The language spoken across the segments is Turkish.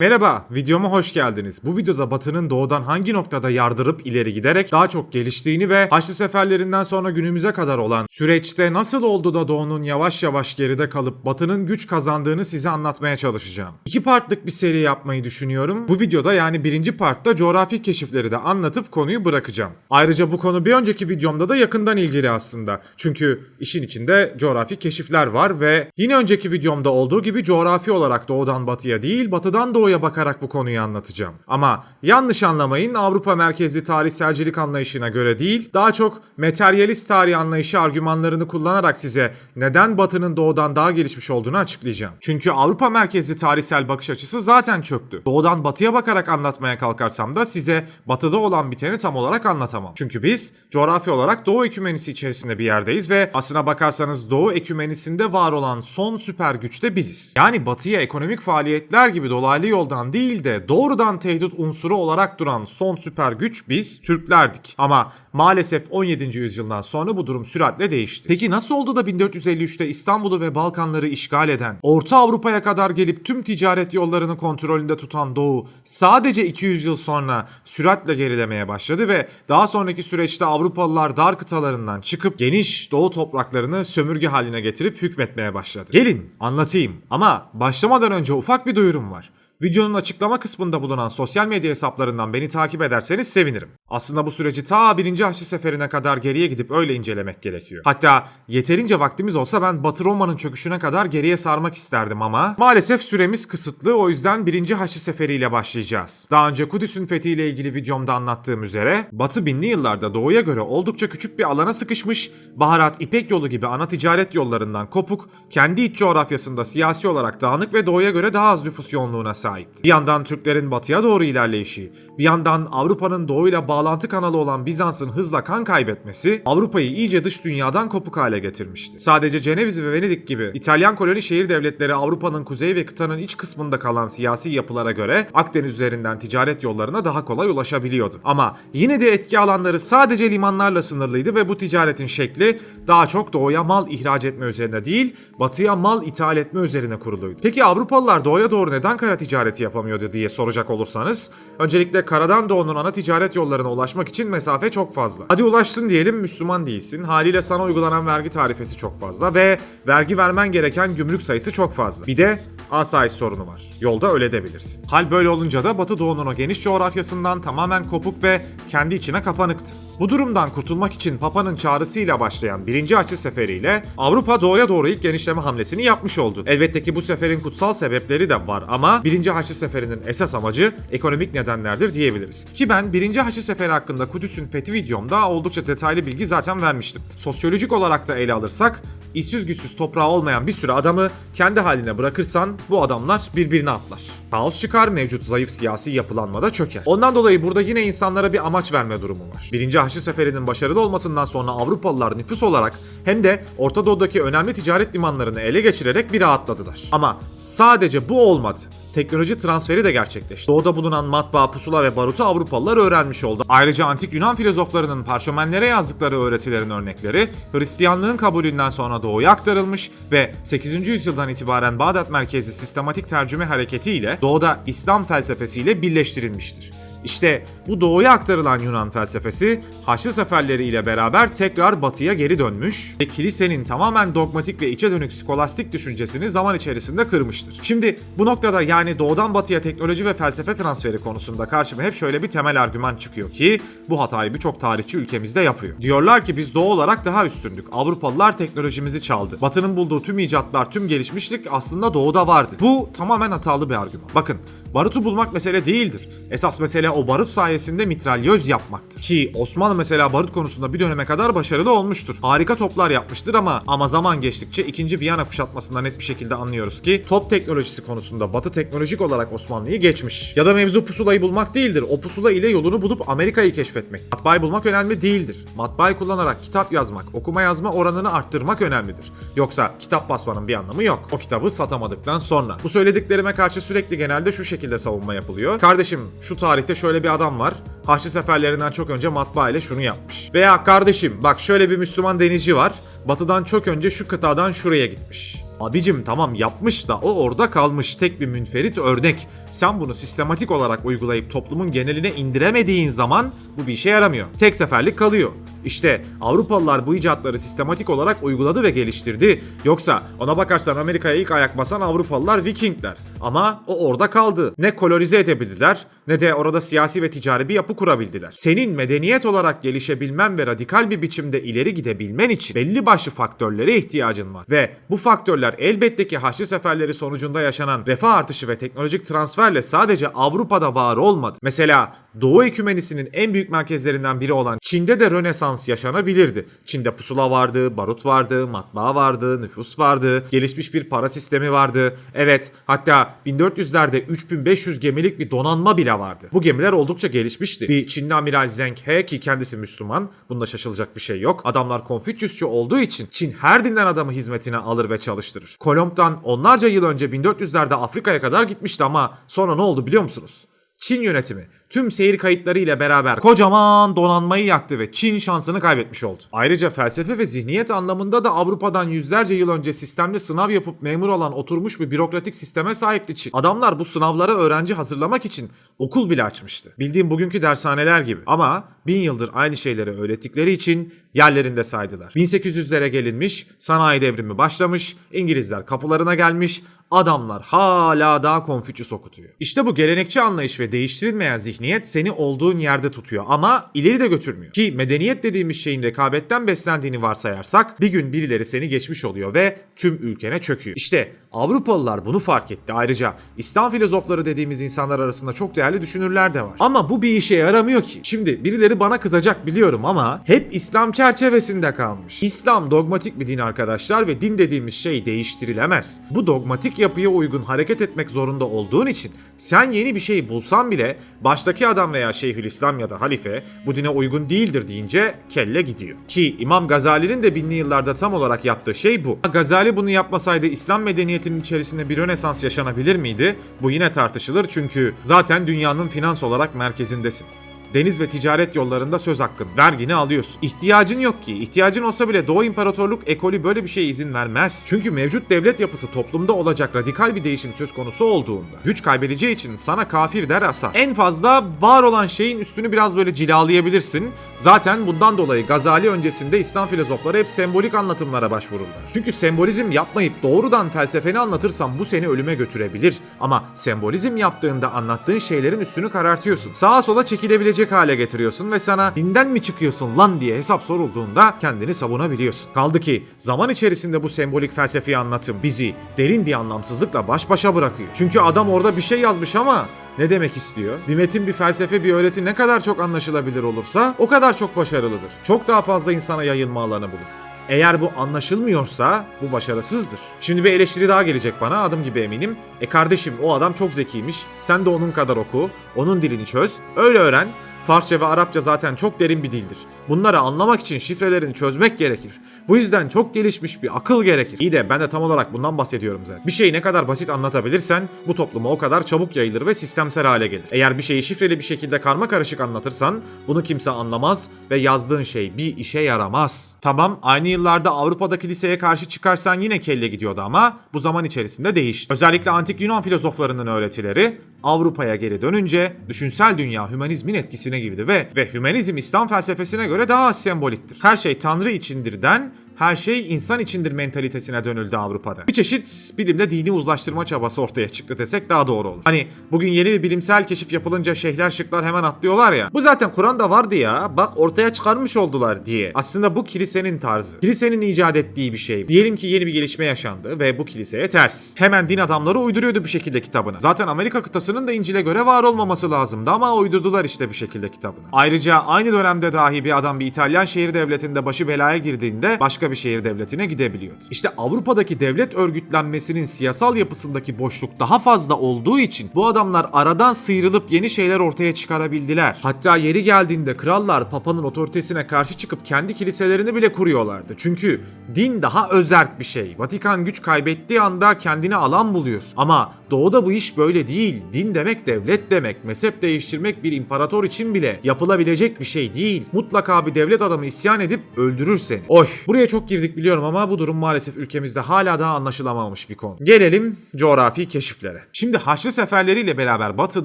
Merhaba, videoma hoş geldiniz. Bu videoda Batı'nın doğudan hangi noktada yardırıp ileri giderek daha çok geliştiğini ve Haçlı seferlerinden sonra günümüze kadar olan süreçte nasıl oldu da Doğu'nun yavaş yavaş geride kalıp Batı'nın güç kazandığını size anlatmaya çalışacağım. İki partlık bir seri yapmayı düşünüyorum. Bu videoda yani birinci partta coğrafi keşifleri de anlatıp konuyu bırakacağım. Ayrıca bu konu bir önceki videomda da yakından ilgili aslında. Çünkü işin içinde coğrafi keşifler var ve yine önceki videomda olduğu gibi coğrafi olarak doğudan batıya değil batıdan doğuya bakarak bu konuyu anlatacağım. Ama yanlış anlamayın Avrupa merkezli tarihselcilik anlayışına göre değil daha çok materyalist tarih anlayışı argümanlarını kullanarak size neden batının doğudan daha gelişmiş olduğunu açıklayacağım. Çünkü Avrupa merkezli tarihsel bakış açısı zaten çöktü. Doğudan batıya bakarak anlatmaya kalkarsam da size batıda olan biteni tam olarak anlatamam. Çünkü biz coğrafi olarak Doğu ekümenisi içerisinde bir yerdeyiz ve aslına bakarsanız Doğu ekümenisinde var olan son süper güç de biziz. Yani batıya ekonomik faaliyetler gibi dolaylı yoldan değil de doğrudan tehdit unsuru olarak duran son süper güç biz Türklerdik. Ama maalesef 17. yüzyıldan sonra bu durum süratle değişti. Peki nasıl oldu da 1453'te İstanbul'u ve Balkanları işgal eden, Orta Avrupa'ya kadar gelip tüm ticaret yollarını kontrolünde tutan Doğu sadece 200 yıl sonra süratle gerilemeye başladı ve daha sonraki süreçte Avrupalılar dar kıtalarından çıkıp geniş Doğu topraklarını sömürge haline getirip hükmetmeye başladı. Gelin anlatayım ama başlamadan önce ufak bir duyurum var. Videonun açıklama kısmında bulunan sosyal medya hesaplarından beni takip ederseniz sevinirim. Aslında bu süreci ta 1. Haçlı Seferi'ne kadar geriye gidip öyle incelemek gerekiyor. Hatta yeterince vaktimiz olsa ben Batı Roma'nın çöküşüne kadar geriye sarmak isterdim ama maalesef süremiz kısıtlı o yüzden 1. Haçlı Seferi ile başlayacağız. Daha önce Kudüs'ün fethiyle ilgili videomda anlattığım üzere Batı binli yıllarda doğuya göre oldukça küçük bir alana sıkışmış, baharat, İpek yolu gibi ana ticaret yollarından kopuk, kendi iç coğrafyasında siyasi olarak dağınık ve doğuya göre daha az nüfus yoğunluğuna sahipti. Bir yandan Türklerin batıya doğru ilerleyişi, bir yandan Avrupa'nın doğuyla bağlantı kanalı olan Bizans'ın hızla kan kaybetmesi Avrupa'yı iyice dış dünyadan kopuk hale getirmişti. Sadece Ceneviz ve Venedik gibi İtalyan koloni şehir devletleri Avrupa'nın kuzey ve kıtanın iç kısmında kalan siyasi yapılara göre Akdeniz üzerinden ticaret yollarına daha kolay ulaşabiliyordu. Ama yine de etki alanları sadece limanlarla sınırlıydı ve bu ticaretin şekli daha çok doğuya mal ihraç etme üzerine değil, batıya mal ithal etme üzerine kuruluydu. Peki Avrupalılar doğuya doğru neden kara ticareti yapamıyordu diye soracak olursanız, öncelikle karadan doğunun ana ticaret yollarına ulaşmak için mesafe çok fazla. Hadi ulaştın diyelim Müslüman değilsin. Haliyle sana uygulanan vergi tarifesi çok fazla ve vergi vermen gereken gümrük sayısı çok fazla. Bir de asayiş sorunu var. Yolda öledebilirsin. Hal böyle olunca da Batı Doğu'nun o geniş coğrafyasından tamamen kopuk ve kendi içine kapanıktı. Bu durumdan kurtulmak için Papa'nın çağrısıyla başlayan 1. Haçlı Seferiyle Avrupa doğuya doğru ilk genişleme hamlesini yapmış oldu. Elbette ki bu seferin kutsal sebepleri de var ama 1. Haçlı Seferi'nin esas amacı ekonomik nedenlerdir diyebiliriz. Ki ben 1. Haçlı Seferi hakkında Kudüs'ün fethi videomda oldukça detaylı bilgi zaten vermiştim. Sosyolojik olarak da ele alırsak işsiz güçsüz toprağı olmayan bir sürü adamı kendi haline bırakırsan bu adamlar birbirine atlar. Kaos çıkar, mevcut zayıf siyasi yapılanmada çöker. Ondan dolayı burada yine insanlara bir amaç verme durumu var. Birinci Haçlı Seferi'nin başarılı olmasından sonra Avrupalılar nüfus olarak hem de Orta Doğu'daki önemli ticaret limanlarını ele geçirerek bir rahatladılar. Ama sadece bu olmadı. Teknoloji transferi de gerçekleşti. Doğuda bulunan matbaa, pusula ve barutu Avrupalılar öğrenmiş oldu. Ayrıca antik Yunan filozoflarının parşömenlere yazdıkları öğretilerin örnekleri Hristiyanlığın kabulünden sonra doğuya aktarılmış ve 8. yüzyıldan itibaren Bağdat merkezli sistematik tercüme hareketiyle doğuda İslam felsefesiyle birleştirilmiştir. İşte bu doğuya aktarılan Yunan felsefesi Haçlı seferleri ile beraber tekrar batıya geri dönmüş ve kilisenin tamamen dogmatik ve içe dönük skolastik düşüncesini zaman içerisinde kırmıştır. Şimdi bu noktada yani doğudan batıya teknoloji ve felsefe transferi konusunda karşıma hep şöyle bir temel argüman çıkıyor ki bu hatayı birçok tarihçi ülkemizde yapıyor. Diyorlar ki biz doğu olarak daha üstündük. Avrupalılar teknolojimizi çaldı. Batı'nın bulduğu tüm icatlar, tüm gelişmişlik aslında doğuda vardı. Bu tamamen hatalı bir argüman. Bakın barutu bulmak mesele değildir. Esas mesele o barut sayesinde mitralyöz yapmaktır. Ki Osmanlı mesela barut konusunda bir döneme kadar başarılı olmuştur. Harika toplar yapmıştır ama ama zaman geçtikçe 2. Viyana kuşatmasından net bir şekilde anlıyoruz ki top teknolojisi konusunda Batı teknolojik olarak Osmanlı'yı geçmiş. Ya da mevzu pusulayı bulmak değildir. O pusula ile yolunu bulup Amerika'yı keşfetmek. Matbaayı bulmak önemli değildir. Matbaayı kullanarak kitap yazmak, okuma yazma oranını arttırmak önemlidir. Yoksa kitap basmanın bir anlamı yok. O kitabı satamadıktan sonra. Bu söylediklerime karşı sürekli genelde şu şekilde savunma yapılıyor. Kardeşim şu tarihte şöyle bir adam var. Haçlı seferlerinden çok önce matbaa ile şunu yapmış. Veya kardeşim bak şöyle bir Müslüman denizci var. Batıdan çok önce şu kıtadan şuraya gitmiş. Abicim tamam yapmış da o orada kalmış tek bir münferit örnek. Sen bunu sistematik olarak uygulayıp toplumun geneline indiremediğin zaman bu bir işe yaramıyor. Tek seferlik kalıyor. İşte Avrupalılar bu icatları sistematik olarak uyguladı ve geliştirdi. Yoksa ona bakarsan Amerika'ya ilk ayak basan Avrupalılar Vikingler. Ama o orada kaldı. Ne kolonize edebildiler ne de orada siyasi ve ticari bir yapı kurabildiler. Senin medeniyet olarak gelişebilmen ve radikal bir biçimde ileri gidebilmen için belli başlı faktörlere ihtiyacın var. Ve bu faktörler elbette ki Haçlı Seferleri sonucunda yaşanan refah artışı ve teknolojik transferle sadece Avrupa'da var olmadı. Mesela Doğu ekümenisinin en büyük merkezlerinden biri olan Çin'de de Rönesans yaşanabilirdi. Çin'de pusula vardı, barut vardı, matbaa vardı, nüfus vardı, gelişmiş bir para sistemi vardı. Evet, hatta 1400'lerde 3500 gemilik bir donanma bile vardı. Bu gemiler oldukça gelişmişti. Bir Çinli amiral Zheng He ki kendisi Müslüman, bunda şaşılacak bir şey yok. Adamlar Konfüçyüsçü olduğu için Çin her dinden adamı hizmetine alır ve çalıştırır. Kolomb'dan onlarca yıl önce 1400'lerde Afrika'ya kadar gitmişti ama sonra ne oldu biliyor musunuz? Çin yönetimi tüm seyir kayıtları ile beraber kocaman donanmayı yaktı ve Çin şansını kaybetmiş oldu. Ayrıca felsefe ve zihniyet anlamında da Avrupa'dan yüzlerce yıl önce sistemli sınav yapıp memur olan oturmuş bir bürokratik sisteme sahipti Çin. Adamlar bu sınavlara öğrenci hazırlamak için okul bile açmıştı. Bildiğim bugünkü dershaneler gibi. Ama bin yıldır aynı şeyleri öğrettikleri için yerlerinde saydılar. 1800'lere gelinmiş, sanayi devrimi başlamış, İngilizler kapılarına gelmiş, adamlar hala daha Konfüçyüs okutuyor. İşte bu gelenekçi anlayış ve değiştirilmeyen zihniyet seni olduğun yerde tutuyor ama ileri de götürmüyor. Ki medeniyet dediğimiz şeyin rekabetten beslendiğini varsayarsak bir gün birileri seni geçmiş oluyor ve tüm ülkene çöküyor. İşte Avrupalılar bunu fark etti. Ayrıca İslam filozofları dediğimiz insanlar arasında çok değerli düşünürler de var. Ama bu bir işe yaramıyor ki. Şimdi birileri bana kızacak biliyorum ama hep İslam çerçevesinde kalmış. İslam dogmatik bir din arkadaşlar ve din dediğimiz şey değiştirilemez. Bu dogmatik yapıya uygun hareket etmek zorunda olduğun için sen yeni bir şey bulsan bile baştaki adam veya Şeyhülislam ya da halife bu dine uygun değildir deyince kelle gidiyor. Ki İmam Gazali'nin de binli yıllarda tam olarak yaptığı şey bu. Gazali bunu yapmasaydı İslam medeniyetinin içerisinde bir rönesans yaşanabilir miydi? Bu yine tartışılır çünkü zaten dünyanın finans olarak merkezindesin. Deniz ve ticaret yollarında söz hakkın, vergini alıyorsun. İhtiyacın yok ki. İhtiyacın olsa bile Doğu İmparatorluk ekolü böyle bir şeye izin vermez. Çünkü mevcut devlet yapısı toplumda olacak radikal bir değişim söz konusu olduğunda güç kaybedeceği için sana kafir der asar. En fazla var olan şeyin üstünü biraz böyle cilalayabilirsin. Zaten bundan dolayı Gazali öncesinde İslam filozofları hep sembolik anlatımlara başvururlar. Çünkü sembolizm yapmayıp doğrudan felsefeni anlatırsan bu seni ölüme götürebilir. Ama sembolizm yaptığında anlattığın şeylerin üstünü karartıyorsun. Sağa sola çekilebilecek hale getiriyorsun ve sana dinden mi çıkıyorsun lan diye hesap sorulduğunda kendini savunabiliyorsun. Kaldı ki zaman içerisinde bu sembolik felsefi anlatım bizi derin bir anlamsızlıkla baş başa bırakıyor. Çünkü adam orada bir şey yazmış ama ne demek istiyor? Bir metin, bir felsefe, bir öğreti ne kadar çok anlaşılabilir olursa o kadar çok başarılıdır. Çok daha fazla insana yayılma alanı bulur. Eğer bu anlaşılmıyorsa bu başarısızdır. Şimdi bir eleştiri daha gelecek bana adım gibi eminim. E kardeşim o adam çok zekiymiş. Sen de onun kadar oku. Onun dilini çöz. Öyle öğren. Farsça ve Arapça zaten çok derin bir dildir. Bunları anlamak için şifrelerini çözmek gerekir. Bu yüzden çok gelişmiş bir akıl gerekir. İyi de ben de tam olarak bundan bahsediyorum zaten. Bir şeyi ne kadar basit anlatabilirsen bu topluma o kadar çabuk yayılır ve sistemsel hale gelir. Eğer bir şeyi şifreli bir şekilde karma karışık anlatırsan bunu kimse anlamaz ve yazdığın şey bir işe yaramaz. Tamam aynı yıllarda Avrupa'daki liseye karşı çıkarsan yine kelle gidiyordu ama bu zaman içerisinde değişti. Özellikle antik Yunan filozoflarının öğretileri Avrupa'ya geri dönünce düşünsel dünya hümanizmin etkisine girdi ve ve hümanizm İslam felsefesine göre daha az semboliktir. Her şey Tanrı içindirden her şey insan içindir mentalitesine dönüldü Avrupa'da. Bir çeşit bilimde dini uzlaştırma çabası ortaya çıktı desek daha doğru olur. Hani bugün yeni bir bilimsel keşif yapılınca şeyhler şıklar hemen atlıyorlar ya. Bu zaten Kur'an'da vardı ya. Bak ortaya çıkarmış oldular diye. Aslında bu kilisenin tarzı. Kilisenin icat ettiği bir şey. Diyelim ki yeni bir gelişme yaşandı ve bu kiliseye ters. Hemen din adamları uyduruyordu bir şekilde kitabını. Zaten Amerika kıtasının da İncil'e göre var olmaması lazımdı ama uydurdular işte bir şekilde kitabını. Ayrıca aynı dönemde dahi bir adam bir İtalyan şehir devletinde başı belaya girdiğinde başka bir şehir devletine gidebiliyordu. İşte Avrupa'daki devlet örgütlenmesinin siyasal yapısındaki boşluk daha fazla olduğu için bu adamlar aradan sıyrılıp yeni şeyler ortaya çıkarabildiler. Hatta yeri geldiğinde krallar papanın otoritesine karşı çıkıp kendi kiliselerini bile kuruyorlardı. Çünkü din daha özerk bir şey. Vatikan güç kaybettiği anda kendine alan buluyorsun. Ama doğuda bu iş böyle değil. Din demek devlet demek. Mezhep değiştirmek bir imparator için bile yapılabilecek bir şey değil. Mutlaka bir devlet adamı isyan edip öldürür seni. Oy buraya çok çok girdik biliyorum ama bu durum maalesef ülkemizde hala daha anlaşılamamış bir konu. Gelelim coğrafi keşiflere. Şimdi Haçlı seferleriyle beraber Batı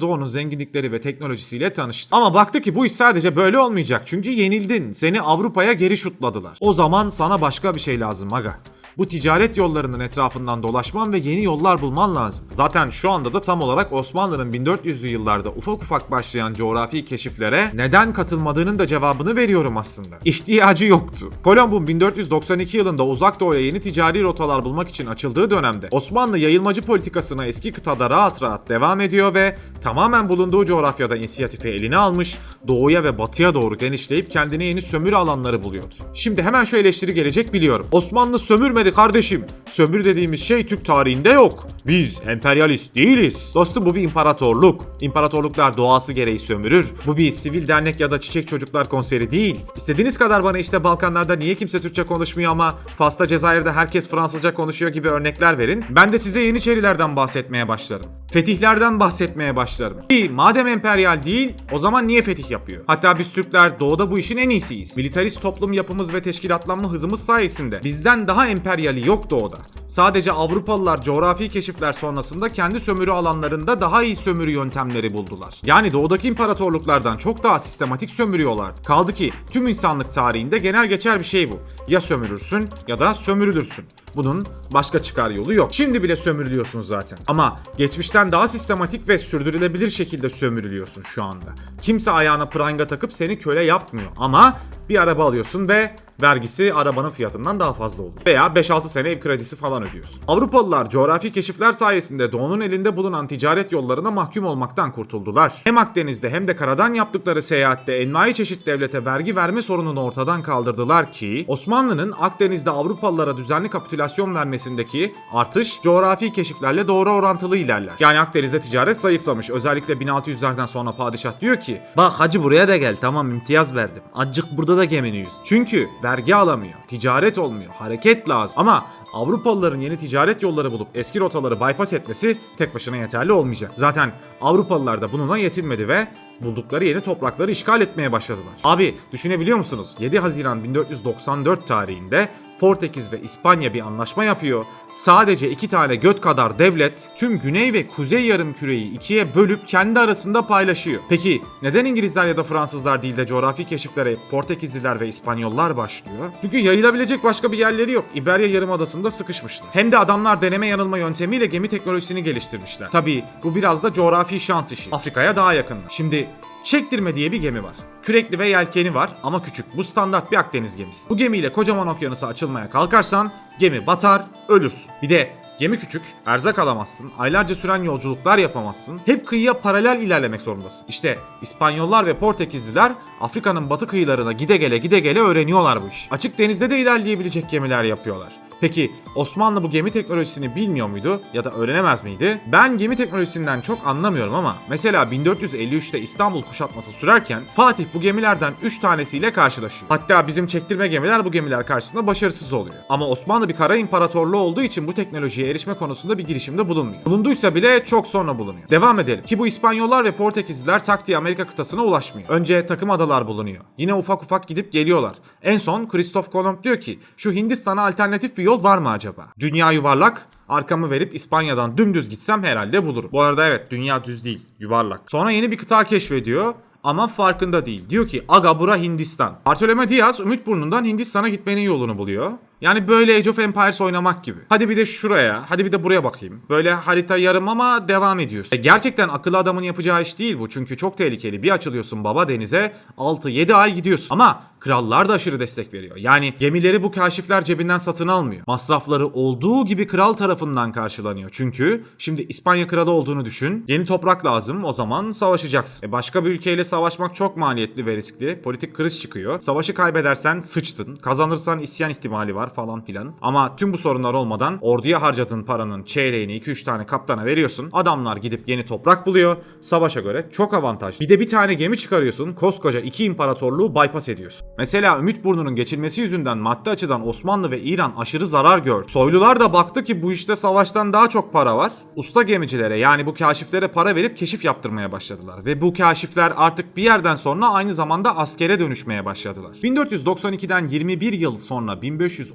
Doğu'nun zenginlikleri ve teknolojisiyle tanıştı. Ama baktı ki bu iş sadece böyle olmayacak çünkü yenildin. Seni Avrupa'ya geri şutladılar. O zaman sana başka bir şey lazım aga. Bu ticaret yollarının etrafından dolaşman ve yeni yollar bulman lazım. Zaten şu anda da tam olarak Osmanlı'nın 1400'lü yıllarda ufak ufak başlayan coğrafi keşiflere neden katılmadığının da cevabını veriyorum aslında. İhtiyacı yoktu. Kolomb'un 1492 yılında uzak doğuya yeni ticari rotalar bulmak için açıldığı dönemde Osmanlı yayılmacı politikasına eski kıtada rahat rahat devam ediyor ve tamamen bulunduğu coğrafyada inisiyatifi eline almış, doğuya ve batıya doğru genişleyip kendine yeni sömürü alanları buluyordu. Şimdi hemen şu eleştiri gelecek biliyorum. Osmanlı sömürmedi kardeşim. Sömür dediğimiz şey Türk tarihinde yok. Biz emperyalist değiliz. Dostum bu bir imparatorluk. İmparatorluklar doğası gereği sömürür. Bu bir sivil dernek ya da çiçek çocuklar konseri değil. İstediğiniz kadar bana işte Balkanlarda niye kimse Türkçe konuşmuyor ama Fas'ta Cezayir'de herkes Fransızca konuşuyor gibi örnekler verin. Ben de size Yeniçerilerden bahsetmeye başlarım. Fetihlerden bahsetmeye başlarım. İyi madem emperyal değil o zaman niye fetih yapıyor? Hatta biz Türkler doğuda bu işin en iyisiyiz. Militarist toplum yapımız ve teşkilatlanma hızımız sayesinde bizden daha emperyali yok doğuda. Sadece Avrupalılar coğrafi keşifler sonrasında kendi sömürü alanlarında daha iyi sömürü yöntemleri buldular. Yani doğudaki imparatorluklardan çok daha sistematik sömürüyorlardı. Kaldı ki tüm insanlık tarihinde genel geçer bir şey bu. Ya sömürürsün ya da sömürülürsün. Bunun başka çıkar yolu yok. Şimdi bile sömürülüyorsun zaten. Ama geçmişten daha sistematik ve sürdürülebilir şekilde sömürülüyorsun şu anda. Kimse ayağına pranga takıp seni köle yapmıyor. Ama bir araba alıyorsun ve vergisi arabanın fiyatından daha fazla oluyor. Veya 5-6 sene ev kredisi falan ödüyorsun. Avrupalılar coğrafi keşifler sayesinde doğunun elinde bulunan ticaret yollarına mahkum olmaktan kurtuldular. Hem Akdeniz'de hem de karadan yaptıkları seyahatte envai çeşit devlete vergi verme sorununu ortadan kaldırdılar ki Osmanlı'nın Akdeniz'de Avrupalılara düzenli kapitülasyon vermesindeki artış coğrafi keşiflerle doğru orantılı ilerler. Yani Akdeniz'de ticaret zayıflamış. Özellikle 1600'lerden sonra padişah diyor ki Bak hacı buraya da gel tamam imtiyaz verdim. Acık burada da gemini yüz. Çünkü vergi alamıyor, ticaret olmuyor, hareket lazım. Ama Avrupalıların yeni ticaret yolları bulup eski rotaları bypass etmesi tek başına yeterli olmayacak. Zaten Avrupalılar da bununla yetinmedi ve buldukları yeni toprakları işgal etmeye başladılar. Abi düşünebiliyor musunuz? 7 Haziran 1494 tarihinde Portekiz ve İspanya bir anlaşma yapıyor. Sadece iki tane göt kadar devlet tüm güney ve kuzey yarım küreyi ikiye bölüp kendi arasında paylaşıyor. Peki neden İngilizler ya da Fransızlar değil de coğrafi keşiflere Portekizliler ve İspanyollar başlıyor? Çünkü yayılabilecek başka bir yerleri yok. İberya Yarımadası'nda sıkışmışlar. Hem de adamlar deneme yanılma yöntemiyle gemi teknolojisini geliştirmişler. Tabii bu biraz da coğrafi şans işi. Afrika'ya daha yakınlar. Şimdi Çektirme diye bir gemi var. Kürekli ve yelkeni var ama küçük. Bu standart bir Akdeniz gemisi. Bu gemiyle kocaman okyanusa açılmaya kalkarsan gemi batar, ölürsün. Bir de Gemi küçük, erzak alamazsın, aylarca süren yolculuklar yapamazsın. Hep kıyıya paralel ilerlemek zorundasın. İşte İspanyollar ve Portekizliler Afrika'nın batı kıyılarına gide gele gide gele öğreniyorlar bu işi. Açık denizde de ilerleyebilecek gemiler yapıyorlar. Peki Osmanlı bu gemi teknolojisini bilmiyor muydu ya da öğrenemez miydi? Ben gemi teknolojisinden çok anlamıyorum ama mesela 1453'te İstanbul kuşatması sürerken Fatih bu gemilerden 3 tanesiyle karşılaşıyor. Hatta bizim çektirme gemiler bu gemiler karşısında başarısız oluyor. Ama Osmanlı bir kara imparatorluğu olduğu için bu teknolojiye erişme konusunda bir girişimde bulunmuyor. Bulunduysa bile çok sonra bulunuyor. Devam edelim. Ki bu İspanyollar ve Portekizliler taktiği Amerika kıtasına ulaşmıyor. Önce takım adalar bulunuyor. Yine ufak ufak gidip geliyorlar. En son Christoph Kolomb diyor ki şu Hindistan'a alternatif bir yol var mı acaba? Dünya yuvarlak, arkamı verip İspanya'dan dümdüz gitsem herhalde bulurum. Bu arada evet dünya düz değil, yuvarlak. Sonra yeni bir kıta keşfediyor ama farkında değil. Diyor ki aga bura Hindistan. Bartolome Diaz Ümitburnu'ndan Hindistan'a gitmenin yolunu buluyor. Yani böyle Age of Empires oynamak gibi. Hadi bir de şuraya, hadi bir de buraya bakayım. Böyle harita yarım ama devam ediyorsun. E gerçekten akıllı adamın yapacağı iş değil bu. Çünkü çok tehlikeli. Bir açılıyorsun baba denize 6-7 ay gidiyorsun. Ama krallar da aşırı destek veriyor. Yani gemileri bu kaşifler cebinden satın almıyor. Masrafları olduğu gibi kral tarafından karşılanıyor. Çünkü şimdi İspanya kralı olduğunu düşün. Yeni toprak lazım o zaman savaşacaksın. E başka bir ülkeyle savaşmak çok maliyetli ve riskli. Politik kriz çıkıyor. Savaşı kaybedersen sıçtın. Kazanırsan isyan ihtimali var falan filan. Ama tüm bu sorunlar olmadan orduya harcadığın paranın çeyreğini 2-3 tane kaptana veriyorsun. Adamlar gidip yeni toprak buluyor. Savaşa göre çok avantaj. Bir de bir tane gemi çıkarıyorsun. Koskoca iki imparatorluğu bypass ediyorsun. Mesela Ümitburnu'nun geçilmesi yüzünden maddi açıdan Osmanlı ve İran aşırı zarar gördü. Soylular da baktı ki bu işte savaştan daha çok para var. Usta gemicilere yani bu kaşiflere para verip keşif yaptırmaya başladılar. Ve bu kaşifler artık bir yerden sonra aynı zamanda askere dönüşmeye başladılar. 1492'den 21 yıl sonra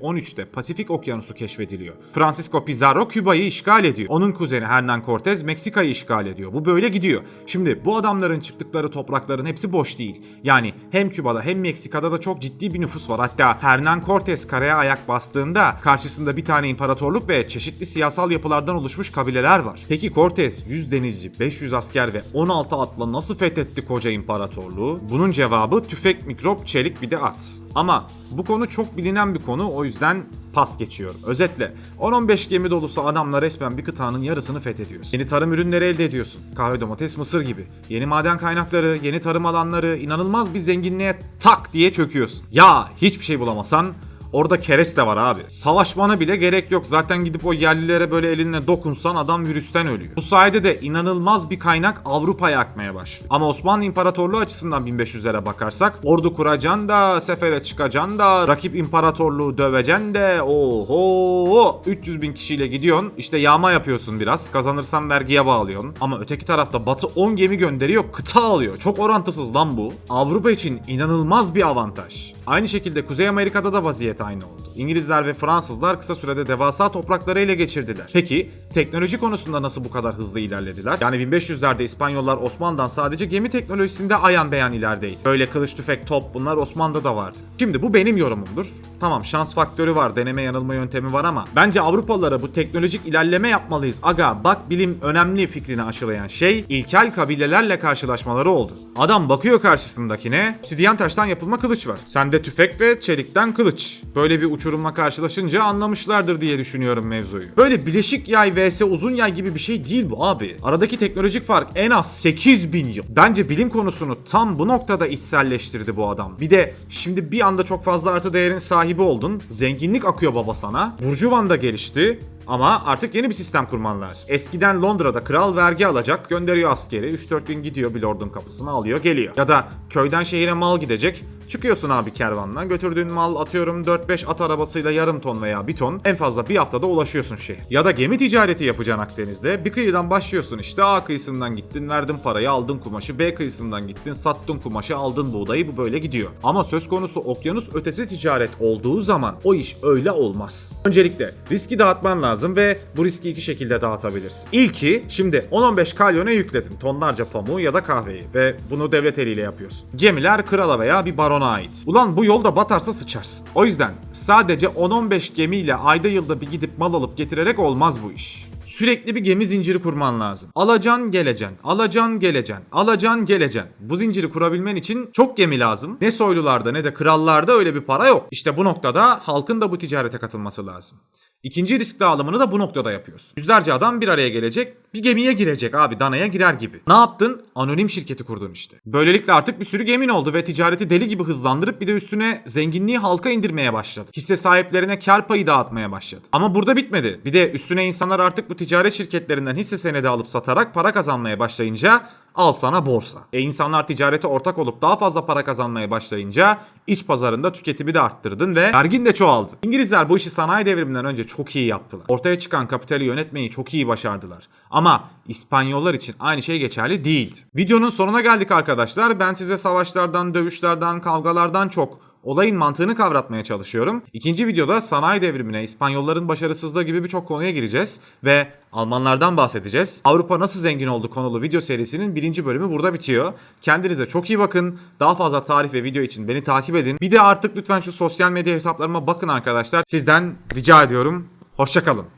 1513'te Pasifik Okyanusu keşfediliyor. Francisco Pizarro Küba'yı işgal ediyor. Onun kuzeni Hernan Cortez Meksika'yı işgal ediyor. Bu böyle gidiyor. Şimdi bu adamların çıktıkları toprakların hepsi boş değil. Yani hem Küba'da hem Meksika'da da çok ciddi bir nüfus var. Hatta Hernan Cortez karaya ayak bastığında karşısında bir tane imparatorluk ve çeşitli siyasal yapılardan oluşmuş kabileler var. Peki Cortez 100 denizci, 500 asker ve 16 atla nasıl fethetti koca imparatorluğu? Bunun cevabı tüfek, mikrop, çelik bir de at. Ama bu konu çok bilinen bir konu o yüzden pas geçiyorum. Özetle 10-15 gemi dolusu adamla resmen bir kıtanın yarısını fethediyorsun. Yeni tarım ürünleri elde ediyorsun. Kahve, domates, mısır gibi. Yeni maden kaynakları, yeni tarım alanları, inanılmaz bir zenginliğe tak diye çöküyorsun. Ya hiçbir şey bulamasan Orada kereste var abi. Savaşmana bile gerek yok. Zaten gidip o yerlilere böyle elinle dokunsan adam virüsten ölüyor. Bu sayede de inanılmaz bir kaynak Avrupa'ya akmaya başlıyor. Ama Osmanlı İmparatorluğu açısından 1500'lere bakarsak ordu kuracaksın da sefere çıkacaksın da rakip imparatorluğu döveceksin de oho 300 bin kişiyle gidiyorsun. İşte yağma yapıyorsun biraz. Kazanırsan vergiye bağlıyorsun. Ama öteki tarafta Batı 10 gemi gönderiyor kıta alıyor. Çok orantısız lan bu. Avrupa için inanılmaz bir avantaj. Aynı şekilde Kuzey Amerika'da da vaziyet aynı oldu. İngilizler ve Fransızlar kısa sürede devasa toprakları ele geçirdiler. Peki teknoloji konusunda nasıl bu kadar hızlı ilerlediler? Yani 1500'lerde İspanyollar Osmanlı'dan sadece gemi teknolojisinde ayan beyan ilerideydi. Böyle kılıç tüfek top bunlar Osmanlı'da da vardı. Şimdi bu benim yorumumdur. Tamam şans faktörü var, deneme yanılma yöntemi var ama bence Avrupalılara bu teknolojik ilerleme yapmalıyız. Aga bak bilim önemli fikrini aşılayan şey ilkel kabilelerle karşılaşmaları oldu. Adam bakıyor karşısındakine obsidyen taştan yapılma kılıç var. Sende tüfek ve çelikten kılıç. Böyle bir uçurumla karşılaşınca anlamışlardır diye düşünüyorum mevzuyu. Böyle bileşik yay vs uzun yay gibi bir şey değil bu abi. Aradaki teknolojik fark en az 8000 yıl. Bence bilim konusunu tam bu noktada içselleştirdi bu adam. Bir de şimdi bir anda çok fazla artı değerin sahibi oldun. Zenginlik akıyor baba sana. Burjuvan da gelişti. Ama artık yeni bir sistem kurman lazım. Eskiden Londra'da kral vergi alacak, gönderiyor askeri. 3-4 gün gidiyor bir lordun kapısına alıyor geliyor. Ya da köyden şehire mal gidecek. Çıkıyorsun abi kervanla. Götürdüğün mal atıyorum 4-5 at arabasıyla yarım ton veya bir ton. En fazla bir haftada ulaşıyorsun şehir. Ya da gemi ticareti yapacaksın Akdeniz'de. Bir kıyıdan başlıyorsun işte. A kıyısından gittin verdin parayı aldın kumaşı. B kıyısından gittin sattın kumaşı aldın buğdayı. Bu böyle gidiyor. Ama söz konusu okyanus ötesi ticaret olduğu zaman o iş öyle olmaz. Öncelikle riski dağıtman lazım ve bu riski iki şekilde dağıtabilirsin. İlki şimdi 10-15 kalyona yükledin tonlarca pamuğu ya da kahveyi ve bunu devlet eliyle yapıyorsun. Gemiler krala veya bir barona ait. Ulan bu yolda batarsa sıçarsın. O yüzden sadece 10-15 gemiyle ayda yılda bir gidip mal alıp getirerek olmaz bu iş. Sürekli bir gemi zinciri kurman lazım. Alacan geleceksin, alacan geleceksin, alacan geleceksin. Bu zinciri kurabilmen için çok gemi lazım. Ne soylularda ne de krallarda öyle bir para yok. İşte bu noktada halkın da bu ticarete katılması lazım. İkinci risk dağılımını da bu noktada yapıyorsun. Yüzlerce adam bir araya gelecek, bir gemiye girecek abi, danaya girer gibi. Ne yaptın? Anonim şirketi kurdun işte. Böylelikle artık bir sürü gemin oldu ve ticareti deli gibi hızlandırıp bir de üstüne zenginliği halka indirmeye başladı. Hisse sahiplerine kar payı dağıtmaya başladı. Ama burada bitmedi. Bir de üstüne insanlar artık bu ticaret şirketlerinden hisse senedi alıp satarak para kazanmaya başlayınca al sana borsa. E insanlar ticarete ortak olup daha fazla para kazanmaya başlayınca iç pazarında tüketimi de arttırdın ve vergin de çoğaldı. İngilizler bu işi sanayi devriminden önce çok iyi yaptılar. Ortaya çıkan kapitali yönetmeyi çok iyi başardılar. Ama İspanyollar için aynı şey geçerli değildi. Videonun sonuna geldik arkadaşlar. Ben size savaşlardan, dövüşlerden, kavgalardan çok olayın mantığını kavratmaya çalışıyorum. İkinci videoda sanayi devrimine, İspanyolların başarısızlığı gibi birçok konuya gireceğiz ve Almanlardan bahsedeceğiz. Avrupa nasıl zengin oldu konulu video serisinin birinci bölümü burada bitiyor. Kendinize çok iyi bakın. Daha fazla tarih ve video için beni takip edin. Bir de artık lütfen şu sosyal medya hesaplarıma bakın arkadaşlar. Sizden rica ediyorum. Hoşçakalın.